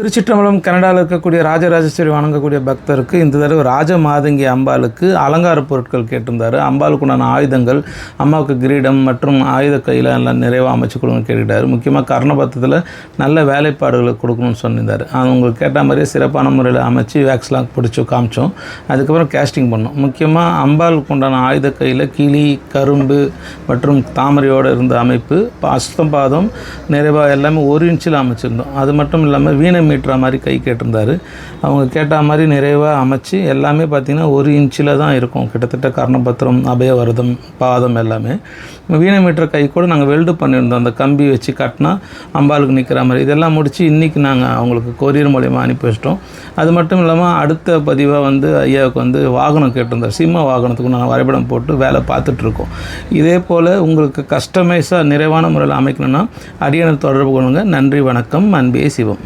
திருச்சிற்றம்பலம் கனடாவில் இருக்கக்கூடிய ராஜராஜேஸ்வரி வணங்கக்கூடிய பக்தருக்கு இந்த தடவை ராஜ மாதங்கி அம்பாளுக்கு அலங்கார பொருட்கள் கேட்டிருந்தார். அம்பாளுக்குண்டான ஆயுதங்கள் அம்மாவுக்கு கிரீடம் மற்றும் ஆயுத கையில் எல்லாம் நிறைவாக அமைச்சு கொடுங்க கேட்டுக்கிட்டாரு. முக்கியமாக கர்ணபத்தத்தில் நல்ல வேலைப்பாடுகளை கொடுக்கணும்னு சொல்லியிருந்தார் அது உங்களுக்கு கேட்ட மாதிரியே சிறப்பான முறையில் அமைச்சு வேக்ஸ்லாம் பிடிச்சி காமிச்சோம். அதுக்கப்புறம் கேஸ்டிங் பண்ணோம். முக்கியமாக அம்பாளுக்கு உண்டான ஆயுத கையில் கிளி கரும்பு மற்றும் தாமரையோடு இருந்த அமைப்பு அஸ்தம் பாதம் நிறைவாக எல்லாமே ஒரு இன்ச்சில் அமைச்சிருந்தோம். அது மட்டும் இல்லாமல் வீணை மீட்டுற மாதிரி கை கேட்டிருந்தாரு. அவங்க கேட்ட மாதிரி நிறைவாக அமைச்சு எல்லாமே பார்த்திங்கன்னா ஒரு இன்ச்சில் தான் இருக்கும். கிட்டத்தட்ட கர்ணபத்திரம் அபயவரதம் பாதம் எல்லாமே. வீணை மீட்டர் கை கூட நாங்கள் வெல்டு பண்ணியிருந்தோம். அந்த கம்பி வச்சு கட்டினா அம்பாளுக்கு நிற்கிற மாதிரி. இதெல்லாம் முடித்து இன்றைக்கி நாங்கள் அவங்களுக்கு கொரியர் மூலியமாக அனுப்பி வச்சிட்டோம். அது மட்டும் இல்லாமல் அடுத்த பதிவாக வந்து ஐயாவுக்கு வந்து வாகனம் கேட்டிருந்தார். சிம்ம வாகனத்துக்கு நாங்கள் வரைபடம் போட்டு வேலை பார்த்துட்ருக்கோம் இதே போல் உங்களுக்கு கஸ்டமைஸாக நிறைவான முறையில் அமைக்கணும்னா அடியனை தொடர்பு கொள்ளுங்கள் நன்றி வணக்கம். அன்பே சிவம்.